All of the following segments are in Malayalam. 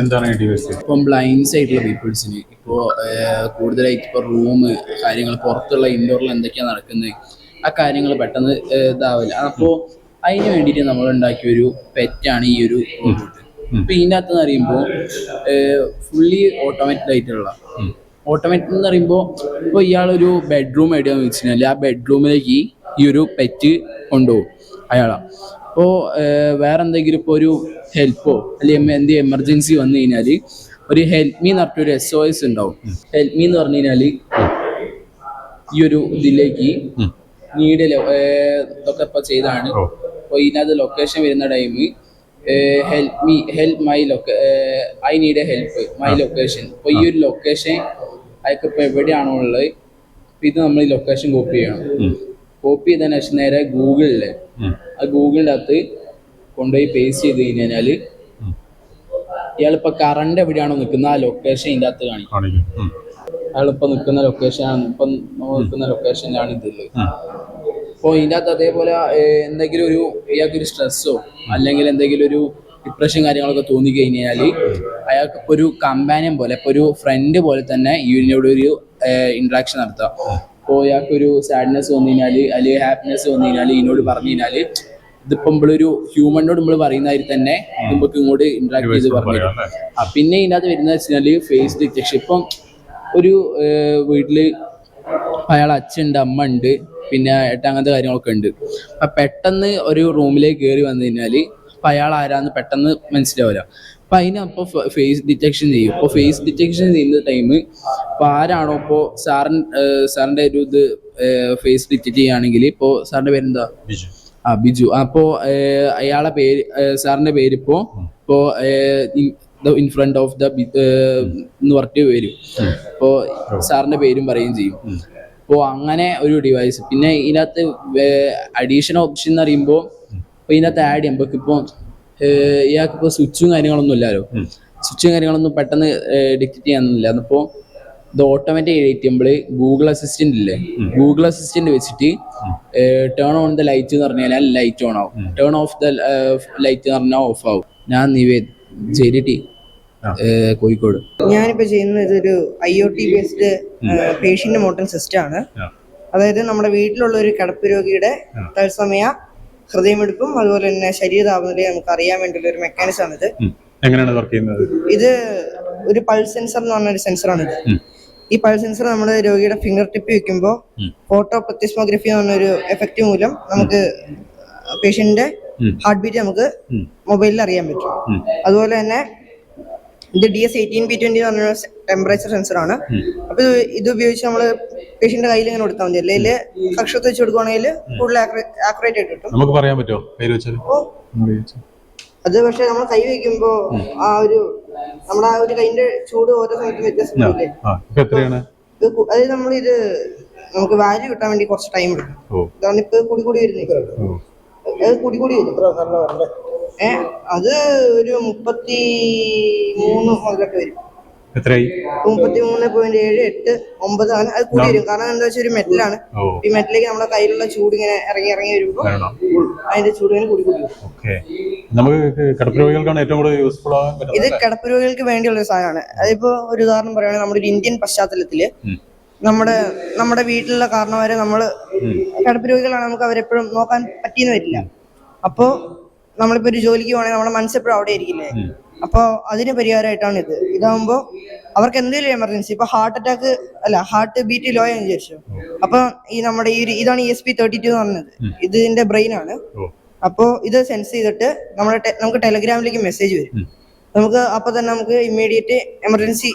എന്താണ് ഡിവൈസ് ഇപ്പം ബ്ലൈൻഡ്സ് ആയിട്ടുള്ള പീപ്പിൾസിന് ഇപ്പോൾ കൂടുതലായിട്ട് ഇപ്പോൾ റൂം കാര്യങ്ങൾ പുറത്തുള്ള ഇൻഡോറിൽ എന്തൊക്കെയാണ് നടക്കുന്നത് ആ കാര്യങ്ങൾ പെട്ടെന്ന് ഇതാവില്ല. അപ്പോൾ അതിന് വേണ്ടിയിട്ട് നമ്മൾ ഉണ്ടാക്കിയ ഒരു പെറ്റാണ് ഈ ഒരു റോബോട്ട് ഇപ്പം ഇതിന്റെ അകത്ത് എന്ന് പറയുമ്പോൾ ഫുള്ളി ഓട്ടോമാറ്റിക് ആയിട്ടുള്ള ഓട്ടോമാറ്റിക് എന്ന് പറയുമ്പോൾ ഇപ്പോൾ ഇയാളൊരു ബെഡ്റൂം എവിടെയാന്ന് വെച്ചിട്ടുണ്ടെങ്കിൽ ആ ബെഡ്റൂമിലേക്ക് ഈ ഒരു പെറ്റ് കൊണ്ടുപോകും അയാളാ. അപ്പോൾ വേറെ എന്തെങ്കിലും ഇപ്പോൾ ഒരു ഹെൽപ്പോ അല്ലെങ്കിൽ എന്ത് എമർജൻസി വന്നു കഴിഞ്ഞാൽ ഒരു ഹെൽപ്പ് മീ എന്ന് പറഞ്ഞിട്ട് ഒരു എസ് ഒ എസ് ഉണ്ടാവും ഹെൽപ്പ് മീ എന്ന് പറഞ്ഞു കഴിഞ്ഞാൽ ഈ ഒരു ഇതിലേക്ക് നീഡ് ഇതൊക്കെ ഇപ്പൊ ചെയ്താണ്. അപ്പൊ ഇതിനകത്ത് ലൊക്കേഷൻ വരുന്ന time help me help my ലൊക്ക I need a help my location അപ്പോൾ ഈ ഒരു ലൊക്കേഷൻ അയാൾക്ക് ഇപ്പോൾ എവിടെയാണോ ഉള്ളത് അപ്പൊ ഇത് നമ്മൾ ഈ ലൊക്കേഷൻ കോപ്പി ചെയ്യണം. കോപ്പി ചെയ്തതിന് ശേഷം നേരെ ഗൂഗിളിൽ ആ ഗൂഗിളിന്റെ അകത്ത് കൊണ്ടുപോയി പേസ്റ്റ് ചെയ്ത് കഴിഞ്ഞാൽ ഇയാളിപ്പോ കറണ്ട് എവിടെയാണോ നിൽക്കുന്ന ആ ലൊക്കേഷൻ ഇതിന്റെ അകത്ത് കാണിക്കും. അയാളിപ്പോ നിൽക്കുന്ന ലൊക്കേഷനാണ് ഇപ്പം നിൽക്കുന്ന ലൊക്കേഷനിലാണ് ഇതിൽ ഉം. അപ്പോൾ ഇതിന്റെ അകത്ത് അതേപോലെ എന്തെങ്കിലും ഒരു ഇയാൾക്കൊരു സ്ട്രെസ്സോ അല്ലെങ്കിൽ എന്തെങ്കിലും ഒരു ഡിപ്രഷൻ കാര്യങ്ങളൊക്കെ തോന്നി കഴിഞ്ഞാൽ അയാൾക്ക് ഇപ്പോൾ ഒരു കമ്പാനിയൻ പോലെ ഇപ്പോൾ ഒരു ഫ്രണ്ട് പോലെ തന്നെ ഇതിനോട് ഒരു ഇൻട്രാക്ഷൻ നടത്താം. ഇപ്പോൾ ഇയാൾക്കൊരു സാഡ്നെസ് വന്നു കഴിഞ്ഞാൽ അല്ലെങ്കിൽ ഹാപ്പിനെസ് വന്നു കഴിഞ്ഞാൽ ഇതിനോട് പറഞ്ഞു കഴിഞ്ഞാൽ ഇതിപ്പോൾ നമ്മളൊരു ഹ്യൂമനോട് നമ്മൾ പറയുന്നതായി തന്നെ നമുക്ക് ഇങ്ങോട്ട് ഇന്ററാക്ട് ചെയ്ത് പറഞ്ഞു ആ പിന്നെ ഇതിനകത്ത് വരുന്നത് വെച്ചാൽ ഫേസ് ഡിറ്റക്ഷൻ ഇപ്പം ഒരു വീട്ടിൽ അയാൾ അച്ഛനുണ്ട് അമ്മ ഉണ്ട് പിന്നെ ഏട്ട അങ്ങനത്തെ കാര്യങ്ങളൊക്കെ ഉണ്ട്. അപ്പൊ പെട്ടെന്ന് ഒരു റൂമിലേക്ക് കയറി വന്നു കഴിഞ്ഞാൽ അപ്പൊ അയാൾ ആരാന്ന് പെട്ടെന്ന് മനസ്സിലാവില്ല. അപ്പൊ അതിനപ്പോ ഫേസ് ഡിറ്റക്ഷൻ ചെയ്യും. അപ്പോൾ ഫേസ് ഡിറ്റക്ഷൻ ചെയ്യുന്ന ടൈം ഇപ്പൊ ആരാണോ ഇപ്പോ സാറിൻ സാറിന്റെ ഒരു ഇത് ഫേസ് ഡിറ്റക്ട് ചെയ്യുകയാണെങ്കിൽ ഇപ്പോ സാറിന്റെ പേരെന്താ? ആ ബിജു. അപ്പോ അയാളെ പേര് സാറിന്റെ പേരിപ്പോ ഇപ്പോ ഇൻ ഫ്രണ്ട് ഓഫ് ദ എന്ന് പറഞ്ഞിട്ട് വരും. അപ്പോ സാറിന്റെ പേരും പറയുകയും ചെയ്യും. അപ്പോ അങ്ങനെ ഒരു ഡിവൈസ് പിന്നെ ഇതിനകത്ത് അഡീഷണൽ ഓപ്ഷൻ എന്ന് പറയുമ്പോൾ ഇപ്പൊ ഇതിനകത്ത് ആഡ് ചെയ്യാം. നമുക്ക് ഇപ്പോൾ ഇയാൾക്ക് ഇപ്പോൾ സ്വിച്ചും കാര്യങ്ങളൊന്നും ഇല്ലല്ലോ സ്വിച്ചും കാര്യങ്ങളൊന്നും പെട്ടെന്ന് ഡിക്റ്റ് ചെയ്യാനൊന്നുമില്ല അപ്പോൾ ഇത് ഓട്ടോമാറ്റിക് എഡിറ്റ് ചെയ്യുമ്പോൾ ഗൂഗിൾ അസിസ്റ്റന്റ് ഇല്ലേ? ഗൂഗിൾ അസിസ്റ്റന്റ് വെച്ചിട്ട് ടേൺ ഓൺ ദ ലൈറ്റ് എന്ന് പറഞ്ഞാൽ ലൈറ്റ് ഓൺ ആവും. ടേൺ ഓഫ് ദ ലൈറ്റ് എന്ന് പറഞ്ഞാൽ ഓഫ് ആവും. ഞാൻ നിവേദ് ചെയ്തിട്ട് കോഴിക്കോട്. ഞാനിപ്പോ ചെയ്യുന്നത് ഒരു I O T based patient motel system ആണ്. അതായത് നമ്മുടെ വീട്ടിലുള്ള ഒരു കിടപ്പ് രോഗിയുടെ തത്സമയ ഹൃദയമെടുപ്പും അതുപോലെ തന്നെ ശരീര താപനിലയും നമുക്ക് അറിയാൻ വേണ്ടിയുള്ള ഒരു മെക്കാനിസം ആണ് ഇത്. എങ്ങനെയാണ് വർക്ക് ചെയ്യുന്നത്? ഇത് ഒരു പൾസ് സെൻസർ എന്ന് പറഞ്ഞ ഒരു സെൻസറാണ് ഇത്. ഈ പൾസ് സെൻസർ നമ്മുടെ രോഗിയുടെ ഫിംഗർ ടിപ്പ് വെക്കുമ്പോൾ ഫോട്ടോ പ്രത്യസ്മോഗ്രഫി എന്ന് പറഞ്ഞൊരു എഫക്റ്റ് മൂലം നമുക്ക് പേഷ്യന്റിന്റെ ഹാർട്ട് ബീറ്റ് നമുക്ക് മൊബൈലിൽ അറിയാൻ പറ്റും. അതുപോലെ തന്നെ ഇത് D S eighteen B twenty എന്ന് പറഞ്ഞ ടെമ്പറേച്ചർ സെൻസർ ആണ്. അപ്പൊ ഇത് ഉപയോഗിച്ച് നമ്മൾ പേഷ്യന്റ് കയ്യിൽ ഇങ്ങനെ കൊടുത്താൽ മതി. അല്ലെങ്കിൽ കക്ഷത്ത് വെച്ച് കൊടുക്കുകയാണെങ്കിൽ കൂടുതൽ ആക്യുറേറ്റ് ആയിട്ട് കിട്ടും. നമുക്ക് പറയാൻ പറ്റുമോ പേര് വെച്ചാൽ അത് പക്ഷെ നമ്മൾ കൈ വയ്ക്കുമ്പോ ആ ഒരു നമ്മുടെ ആ ഒരു കൈന്റെ ചൂട് ഓരോ സമയത്തും വ്യത്യാസം വരില്ലേ ആ. ഇപ്പൊ എത്രയാണ്? അതായത് നമ്മൾ ഇത് നമുക്ക് വാല്യൂ കിട്ടാൻ വേണ്ടി കുറച്ച് ടൈം എടുക്കും. കാരണം ഇപ്പൊ കൂടി കൂടി വരുന്നത് ഓ. അത് കൂടി കൂടി വരും. ഏഹ് അത് ഒരു മുപ്പത്തി മൂന്ന് മുതലൊക്കെ വരും. എത്രയായി? മുപ്പത്തിമൂന്ന് പോയിന്റ് ഏഴ് എട്ട് ഒമ്പത് അങ്ങനെ അത് കൂടി വരും. കാരണം എന്താ വെച്ചാൽ ഒരു മെറ്റലാണ്. ഈ മെറ്റലേക്ക് നമ്മുടെ കയ്യിലുള്ള ചൂട് ഇങ്ങനെ ഇറങ്ങി ഇറങ്ങി വരുമ്പോൾ അതിന്റെ ചൂട് ഇങ്ങനെ കൂടി കൂടി ഓക്കെ. നമുക്ക് കിടപ്പ് രോഗികൾക്കാണ് ഏറ്റവും കൂടുതൽ യൂസ്ഫുൾ ആകാൻ ഇത് പറ്റുന്നത് കിടപ്പ് രോഗികൾക്ക് വേണ്ടിയുള്ള ഒരു സാധനമാണ്. അതിപ്പോ ഒരു ഉദാഹരണം പറയുകയാണെങ്കിൽ നമ്മുടെ ഒരു ഇന്ത്യൻ പശ്ചാത്തലത്തിൽ നമ്മുടെ നമ്മുടെ വീട്ടിലുള്ള കാരണവരെ നമ്മൾ കിടപ്പ് രോഗികളാണ് നമുക്ക് അവരെപ്പോഴും നോക്കാൻ പറ്റിയെന്ന് വരില്ല. അപ്പോ നമ്മളിപ്പോ ഒരു ജോലിക്ക് പോകണമെങ്കിൽ നമ്മുടെ മനസ്സെപ്പോഴും അവിടെ ആയിരിക്കില്ലേ അപ്പോൾ അതിന് പരിഹാരമായിട്ടാണ് ഇത് ഇതാകുമ്പോൾ അവർക്ക് എന്തെങ്കിലും എമർജൻസി ഇപ്പൊ ഹാർട്ട് അറ്റാക്ക് അല്ല ഹാർട്ട് ബീറ്റ് ലോ ആയെന്ന് വിചാരിച്ചു അപ്പൊ ഈ നമ്മുടെ ഈ ഇതാണ് E S P thirty two എന്ന് പറഞ്ഞത്. ഇതിന്റെ ബ്രെയിൻ ആണ്. അപ്പോ അപ്പോൾ ഇത് സെൻസ് ചെയ്തിട്ട് നമ്മുടെ നമുക്ക് ടെലഗ്രാമിലേക്ക് മെസ്സേജ് വരും. നമുക്ക് അപ്പൊ തന്നെ നമുക്ക് ഇമ്മീഡിയറ്റ് എമർജൻസി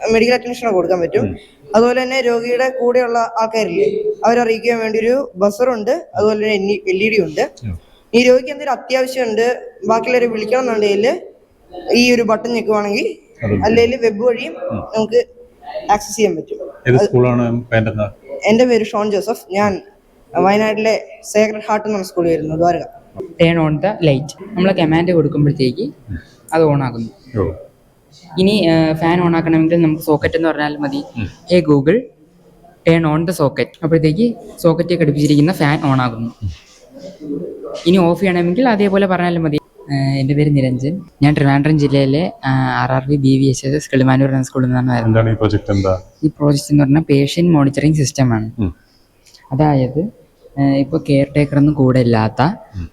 മെഡിക്കൽ അറ്റൻഷൻ കൊടുക്കാൻ പറ്റും. അതുപോലെ തന്നെ രോഗിയുടെ കൂടെയുള്ള ആൾക്കാരില്ലേ അവരറിയിക്കാൻ വേണ്ടി ഒരു ബസറുണ്ട് അതുപോലെ തന്നെ എൽ ഇ ഡി ഉണ്ട്. ഈ രോഗിക്ക് എന്തെങ്കിലും അത്യാവശ്യമുണ്ട് ബാക്കിയുള്ളവരെ വിളിക്കണം എന്നുണ്ടെങ്കിൽ ഈ ഒരു ബട്ടൺ ഞെക്കുവാണെങ്കിൽ അല്ലെങ്കിൽ വെബ് വഴിയും നമുക്ക് ആക്സസ് ചെയ്യാൻ പറ്റും. എന്റെ സ്കൂളാണ് വേണ്ടത് എന്റെ പേര് ഷോൺ ജോസഫ്. ഞാൻ വയനാട്ടിലെ സേക്രഡ് ഹാർട്ട് എന്ന സ്കൂളിൽ വരുന്നു Dwaraka. Turn on the light നമ്മൾ കമാൻഡ് കൊടുക്കുമ്പോഴത്തേക്ക് അത് ഓൺ ആകുന്നു. ഇനി ഫാൻ ഓൺ ആക്കണമെങ്കിൽ നമുക്ക് സോക്കറ്റ് എന്ന് പറഞ്ഞാൽ മതി. Hey Google turn on the socket അപ്പോഴത്തേക്ക് സോക്കറ്റ് ഘടിപ്പിച്ചിരിക്കുന്ന ഫാൻ ഓൺ ആകുന്നു. ഇനി ഓഫ് ചെയ്യണമെങ്കിൽ അതേപോലെ പറഞ്ഞാലും മതി. എന്റെ പേര് നിരഞ്ജൻ. ഞാൻ ട്രിവാൻഡ്രം ജില്ലയിലെ R R V B V H S S Kilimanoor എന്ന സ്കൂളിൽ നിന്നാണ് വരുന്നത്. ഈ പ്രോജക്റ്റ് എന്താ? ഈ പ്രോജക്റ്റ് എന്ന് പറഞ്ഞാൽ പേഷ്യന്റ് മോണിറ്ററിംഗ് സിസ്റ്റമാണ് ആണ്. അതായത് ഇപ്പോൾ കെയർ ടേക്കർ ഒന്നും കൂടെ ഇല്ലാത്ത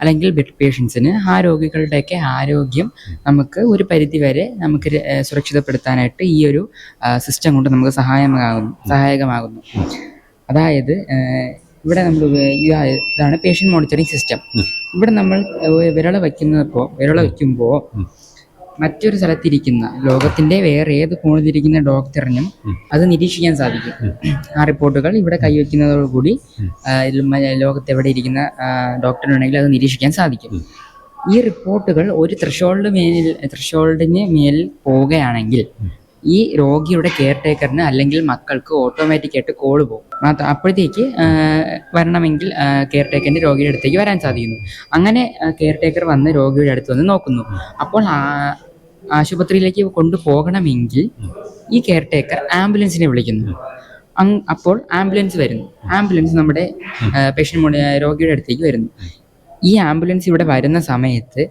അല്ലെങ്കിൽ ബെഡ് പേഷ്യൻസിന് ആ രോഗികളുടെയൊക്കെ ആരോഗ്യം നമുക്ക് ഒരു പരിധി വരെ നമുക്ക് സുരക്ഷിതപ്പെടുത്താനായിട്ട് ഈ ഒരു സിസ്റ്റം കൊണ്ട് നമുക്ക് സഹായമാകുന്നു സഹായകമാകുന്നു. അതായത് ഇവിടെ നമ്മൾ ഇതാണ് പേഷ്യന്റ് മോണിറ്ററിംഗ് സിസ്റ്റം ഇവിടെ നമ്മൾ വിരള വയ്ക്കുന്നപ്പോൾ വിരള വയ്ക്കുമ്പോൾ മറ്റൊരു സ്ഥലത്തിരിക്കുന്ന ലോകത്തിന്റെ വേറെ ഏത് കോണിലിരിക്കുന്ന ഡോക്ടറിനും അത് നിരീക്ഷിക്കാൻ സാധിക്കും. ആ റിപ്പോർട്ടുകൾ ഇവിടെ കൈവയ്ക്കുന്നതോടുകൂടി ലോകത്ത് എവിടെ ഇരിക്കുന്ന ഡോക്ടറിനുണ്ടെങ്കിൽ അത് നിരീക്ഷിക്കാൻ സാധിക്കും. ഈ റിപ്പോർട്ടുകൾ ഒരു ത്രഷോൾഡ് മേലിൽ ത്രഷോൾഡിന് മേലിൽ പോവുകയാണെങ്കിൽ ഈ രോഗിയുടെ കെയർ ടേക്കറിന് അല്ലെങ്കിൽ മക്കൾക്ക് ഓട്ടോമാറ്റിക് ആയിട്ട് കോൾ പോകും. അപ്പോഴത്തേക്ക് വരണമെങ്കിൽ കെയർ ടേക്കറിന്റെ രോഗിയുടെ അടുത്തേക്ക് വരാൻ സാധിക്കുന്നു. അങ്ങനെ കെയർ ടേക്കർ വന്ന് രോഗിയുടെ അടുത്ത് വന്ന് നോക്കുന്നു. അപ്പോൾ ആശുപത്രിയിലേക്ക് കൊണ്ടുപോകണമെങ്കിൽ ഈ കെയർ ടേക്കർ ആംബുലൻസിനെ വിളിക്കുന്നു. അപ്പോൾ ആംബുലൻസ് വരുന്നു. ആംബുലൻസ് നമ്മുടെ പേഷ്യന്റ് രോഗിയുടെ അടുത്തേക്ക് വരുന്നു. ഈ ആംബുലൻസ് ഇവിടെ വരുന്ന സമയത്ത്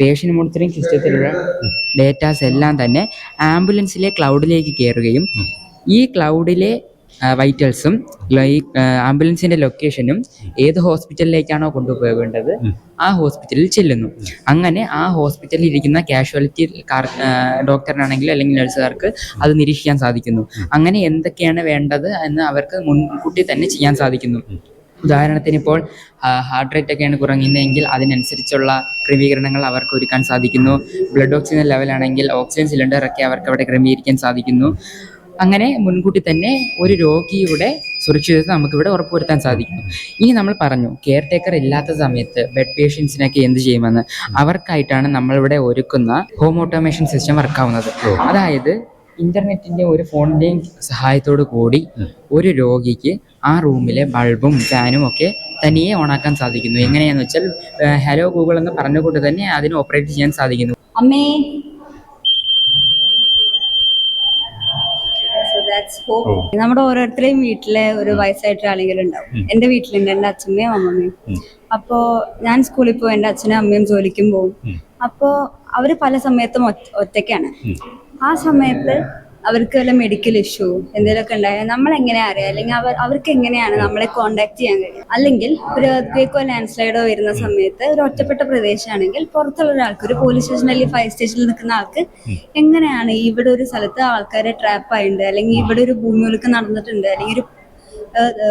പേഷ്യന്റ് മോണിറ്ററിംഗ് സിസ്റ്റത്തിലുള്ള ഡേറ്റാസ് എല്ലാം തന്നെ ആംബുലൻസിലെ ക്ലൗഡിലേക്ക് കയറുകയും ഈ ക്ലൗഡിലെ വൈറ്റൽസും ഈ ആംബുലൻസിന്റെ ലൊക്കേഷനും ഏത് ഹോസ്പിറ്റലിലേക്കാണോ കൊണ്ടുപോകേണ്ടത് ആ ഹോസ്പിറ്റലിൽ ചെല്ലുന്നു. അങ്ങനെ ആ ഹോസ്പിറ്റലിൽ ഇരിക്കുന്ന കാഷ്വാലിറ്റി ഡോക്ടറിനാണെങ്കിലും അല്ലെങ്കിൽ നഴ്സുകാർക്ക് അത് നിരീക്ഷിക്കാൻ സാധിക്കുന്നു. അങ്ങനെ എന്തൊക്കെയാണ് വേണ്ടത് എന്ന് അവർക്ക് മുൻകൂട്ടി തന്നെ ചെയ്യാൻ സാധിക്കുന്നു. ഉദാഹരണത്തിന് ഇപ്പോൾ ഹാർട്ട് റേറ്റ് ഒക്കെയാണ് കുറഞ്ഞതെങ്കിൽ അതിനനുസരിച്ചുള്ള ക്രമീകരണങ്ങൾ അവർക്ക് ഒരുക്കാൻ സാധിക്കുന്നു. ബ്ലഡ് ഓക്സിജൻ ലെവലാണെങ്കിൽ ഓക്സിജൻ സിലിണ്ടർ ഒക്കെ അവർക്ക് അവിടെ ക്രമീകരിക്കാൻ സാധിക്കുന്നു. അങ്ങനെ മുൻകൂട്ടി തന്നെ ഒരു രോഗിയുടെ സുരക്ഷിതത്വം നമുക്കിവിടെ ഉറപ്പുവരുത്താൻ സാധിക്കുന്നു. ഇനി നമ്മൾ പറഞ്ഞു കെയർ ടേക്കർ ഇല്ലാത്ത സമയത്ത് ബെഡ് പേഷ്യൻസിനൊക്കെ എന്ത് ചെയ്യുമെന്ന്. അവർക്കായിട്ടാണ് നമ്മളിവിടെ ഒരുക്കുന്ന ഹോം ഓട്ടോമേഷൻ സിസ്റ്റം വർക്കാവുന്നത് അതായത് ഇന്റർനെറ്റിന്റെ ഒരു ഫോണിന്റെയും സഹായത്തോടു കൂടി ഒരു രോഗിക്ക് ആ റൂമിലെ ബൾബും ഫാനും ഒക്കെ തനിയെ ഓണാക്കാൻ സാധിക്കുന്നു. എങ്ങനെയാന്ന് വെച്ചാൽ ഹലോ ഗൂഗിൾ എന്ന് പറഞ്ഞുകൊണ്ട് തന്നെ അതിന് ഓപ്പറേറ്റ് ചെയ്യാൻ സാധിക്കുന്നു. അമ്മേ. So that's hope. നമ്മുടെ ഓരോരുത്തരെയും വീട്ടിലെ ഒരു വയസ്സായിട്ട് ആളുകൾ ഉണ്ടാവും എന്റെ വീട്ടിലുണ്ട് എന്റെ അച്ഛമ്മയും അമ്മമ്മയും. അപ്പോ ഞാൻ സ്കൂളിൽ പോകും എന്റെ അച്ഛനും അമ്മയും ജോലിക്കും പോകും. അപ്പോ അവർ പല സമയത്തും ഒറ്റയ്ക്കാണ്. ആ സമയത്ത് അവർക്ക് വല്ല മെഡിക്കൽ ഇഷ്യൂ എന്തെങ്കിലുമൊക്കെ ഉണ്ടായാൽ നമ്മൾ എങ്ങനെ അറിയാം? അല്ലെങ്കിൽ അവർ അവർക്ക് എങ്ങനെയാണ് നമ്മളെ കോണ്ടാക്ട് ചെയ്യാൻ കഴിയും അല്ലെങ്കിൽ ഒരു earthquake-ഓ ലാൻഡ് സ്ലൈഡോ വരുന്ന സമയത്ത് ഒരു ഒറ്റപ്പെട്ട പ്രദേശമാണെങ്കിൽ പുറത്തുള്ള ഒരാൾക്ക് ഒരു പോലീസ് സ്റ്റേഷൻ അല്ലെങ്കിൽ ഫയർ സ്റ്റേഷനിൽ നിൽക്കുന്ന ആൾക്ക് എങ്ങനെയാണ് ഇവിടെ ഒരു സ്ഥലത്ത് ആൾക്കാരെ ട്രാപ്പ് ആയിട്ടുണ്ട്? അല്ലെങ്കിൽ ഇവിടെ ഒരു ഭൂമി ഭൂമിയൊലുക്കം നടന്നിട്ടുണ്ട്? അല്ലെങ്കിൽ ഒരു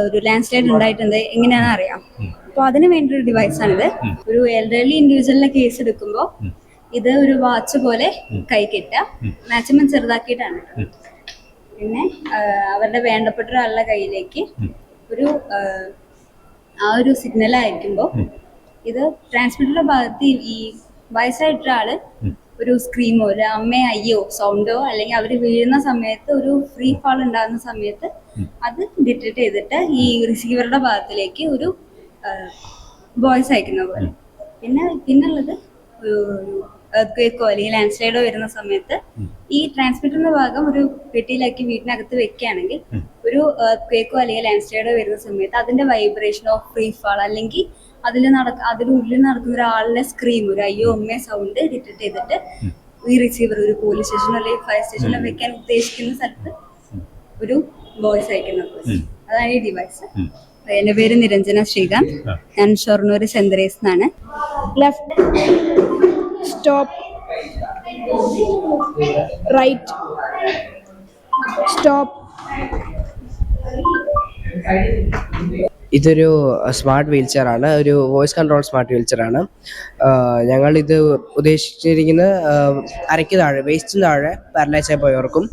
ഒരു ലാൻഡ് സ്ലൈഡ് ഉണ്ടായിട്ടുണ്ട്? എങ്ങനെയാണെന്ന് അറിയാം. അപ്പോൾ അതിന് വേണ്ടി ഒരു ഡിവൈസ് ആണിത് ഒരു എൽഡർലി ഇൻഡിവിജ്വലിനെ കേസ് എടുക്കുമ്പോൾ ഇത് ഒരു വാച്ച് പോലെ കൈ കെട്ടുക മാക്സിമം ചെറുതാക്കിയിട്ടാണ് പിന്നെ അവരുടെ വേണ്ടപ്പെട്ട ഒരാളുടെ കയ്യിലേക്ക് ഒരു ആ ഒരു സിഗ്നൽ അയക്കുമ്പോൾ ഇത് ട്രാൻസ്മിറ്ററുടെ ഭാഗത്ത് ഈ വയസ്സായിട്ട ആൾ ഒരു സ്ക്രീമോ ഒരു അമ്മയോ അയ്യോ സൗണ്ടോ അല്ലെങ്കിൽ അവർ വീഴുന്ന സമയത്ത് ഒരു ഫ്രീ ഫാൾ ഉണ്ടാകുന്ന സമയത്ത് അത് ഡിറ്റക്ട് ചെയ്തിട്ട് ഈ റിസീവറുടെ ഭാഗത്തിലേക്ക് ഒരു വോയിസ് അയക്കുന്ന പോലെ. പിന്നെ പിന്നുള്ളത് ഒരു എർത്ത് അല്ലെങ്കിൽ ലാൻഡ് സ്ലൈഡോ വരുന്ന സമയത്ത് ഈ ട്രാൻസ്മിറ്ററിന്റെ ഭാഗം ഒരു പെട്ടിയിലാക്കി വീട്ടിനകത്ത് വെക്കുകയാണെങ്കിൽ ഒരു എർത്ത് അല്ലെങ്കിൽ ലാൻഡ് സ്ലൈഡോ വരുന്ന സമയത്ത് അതിന്റെ വൈബ്രേഷനോ ഫ്രീ ഫാൾ അല്ലെങ്കിൽ അതിൽ നടക്ക അതിനുള്ളിൽ നടക്കുന്ന ഒരാളുടെ സ്ക്രീം ഒരു അയ്യോ അമ്മ സൗണ്ട് ഡിറ്റക്ട് ചെയ്തിട്ട് ഈ റിസീവർ ഒരു പോലീസ് സ്റ്റേഷനോ അല്ലെങ്കിൽ ഫയർ സ്റ്റേഷനിലോ വെക്കാൻ ഉദ്ദേശിക്കുന്ന സ്ഥലത്ത് ഒരു വോയിസ് അയക്കുന്നത് അതാണ് ഈ ഡിവൈസ് എന്റെ പേര് നിരഞ്ജന ശ്രീകാന്ത്. ഞാൻ ഷൊർണൂർ സെന്തറേസ് എന്നാണ്. Left. Stop right stop ഇതൊരു സ്മാർട്ട് വീൽ ചെയർ ആണ് ഒരു voice control smart wheelchair ആണ് ഞങ്ങൾ ഇത് ഉദ്ദേശിച്ചിരിക്കുന്നത് ആഹ് അരയ്ക്ക് താഴെ വേസ്റ്റിന് താഴെ പാരലൈസ് ആയി പോയവർക്കും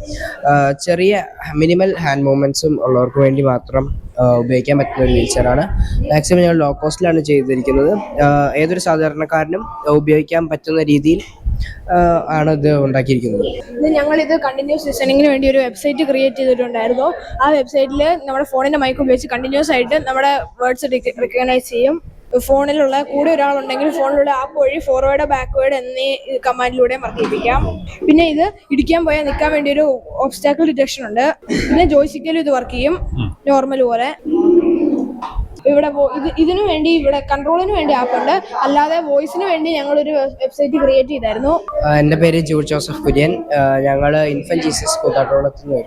ചെറിയ മിനിമൽ ഹാൻഡ് മൂവ്മെന്റ്സും ഉള്ളവർക്ക് വേണ്ടി മാത്രം ഉപയോഗിക്കാൻ പറ്റുന്ന ഒരു വീൽ ചെയർ ആണ് മാക്സിമം ഞങ്ങൾ ലോ കോസ്റ്റിലാണ് ചെയ്തിരിക്കുന്നത്. ഏതൊരു സാധാരണക്കാരനും ഉപയോഗിക്കാൻ പറ്റുന്ന രീതിയിൽ ആണ് ഇത് ഉണ്ടാക്കിയിരിക്കുന്നത്. ഇത് ഞങ്ങൾ ഇത് കണ്ടിന്യൂസ് ലിസണിങ്ങിന് വേണ്ടി ഒരു വെബ്സൈറ്റ് ക്രിയേറ്റ് ചെയ്തിട്ടുണ്ടായിരുന്നു. ആ വെബ്സൈറ്റിൽ നമ്മുടെ ഫോണിന്റെ മൈക്ക് ഉപയോഗിച്ച് കണ്ടിന്യൂസ് ആയിട്ട് നമ്മുടെ വേർഡ്സ് റിക്കഗ്നൈസ് ചെയ്യും. ഫോണിലുള്ള കൂടെ ഒരാളുണ്ടെങ്കിൽ ഫോണിലുള്ള ആപ്പ് വഴി ഫോർവേഡ് ബാക്ക്വേഡ് എന്നീ കമാൻഡിലൂടെ വർദ്ധിപ്പിക്കാം. പിന്നെ ഇത് ഇടിക്കാൻ പോയാൽ നിൽക്കാൻ വേണ്ടി ഒരു ഓബ്സ്റ്റാക്കിൾ ഡിറ്റക്ഷൻ ഉണ്ട്. പിന്നെ ജോയിസിക്കലും ഇത് വർക്ക് ചെയ്യും. നോർമൽ പോലെ. ഇവിടെ ഇത് ഇതിനു വേണ്ടി ഇവിടെ കൺട്രോളിന് വേണ്ടി ആപ്പ് ഉണ്ട്. അല്ലാതെ വോയിസിന് വേണ്ടി ഞങ്ങൾ ഒരു വെബ്സൈറ്റ് ക്രിയേറ്റ് ചെയ്തായിരുന്നു എന്റെ പേര് ജോർജ് ജോസഫ് കുര്യൻ. ഞങ്ങൾ ഇൻഫൻ ജീസസ് കൂത്താട്ടോളത്ത് നിന്ന്